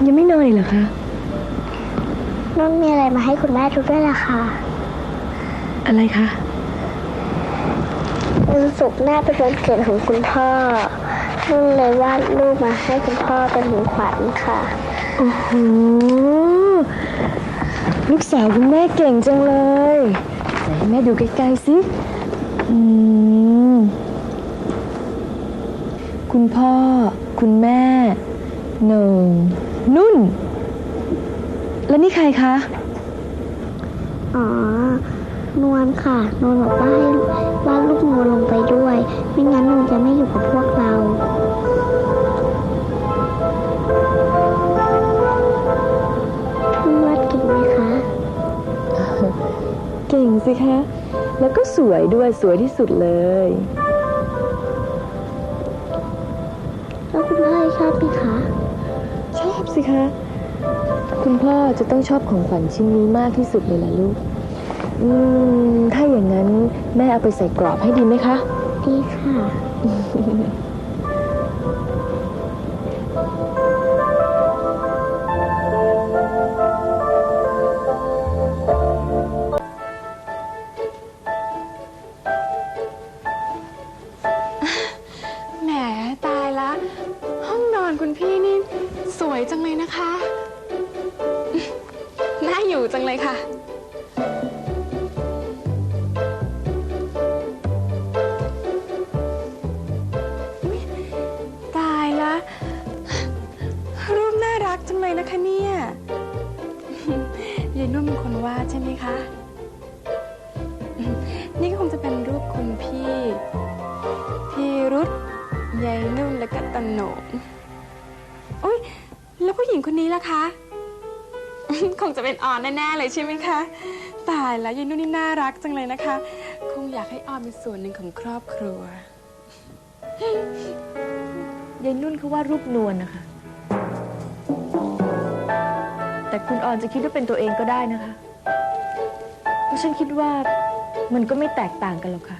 เหรอคะนุ่นมีอะไรมาให้คุณแม่ดูด้วยล่ะค่ะ อะไรคะวันศุกร์หน้าเป็นวันเกิดของคุณพ่อนุ่นเลยวาดรูปมาให้คุณพ่อเป็นของขวัญค่ะ โอ้โหลูกสาวคุณแม่เก่งจังเลยไหนให้แม่ดูใกล้ๆสิอืมคุณพ่อ คุณแม่หนึ่ง นุ่น แล้วนี่ใครคะ อ๋อ นวลค่ะ นวลบอกว่าให้วาดรูปนวลลงไปด้วย ไม่งั้นนวลจะไม่อยู่กับพวกเราวาดเก่งไหมคะ เก่งสิคะ แล้วก็สวยด้วยสวยที่สุดเลย สิคะ คุณพ่อจะต้องชอบของขวัญชิ้นนี้มากที่สุดเลยล่ะลูก อืม ถ้าอย่างนั้นแม่เอาไปใส่กรอบให้ดีไหมคะ ดีค่ะ คุณพี่นี่สวยจังเลยนะคะ น่าอยู่จังเลยค่ะ ตายละรูปน่ารักจังเลยนะคะเนี่ยยายนุ่มเป็นคนวาดใช่ไหมคะ นี่ก็คงจะเป็นรูปคุณพี่ พี่รุธยายนุ่นและก็ตะโหนง อุ้ยแล้วผู้หญิงคนนี้ล่ะคะ คงจะเป็นออนแน่ๆเลยใช่ไหมคะ ตายแล้วยายนุ่นนี่น่ารักจังเลยนะคะ คงอยากให้ออนเป็นส่วนหนึ่งของครอบครัวยายนุ่นเขาว่ารูปนวลนะคะ แต่คุณออนจะคิดว่าเป็นตัวเองก็ได้นะคะ เพราะฉันคิดว่ามันก็ไม่แตกต่างกันหรอกค่ะ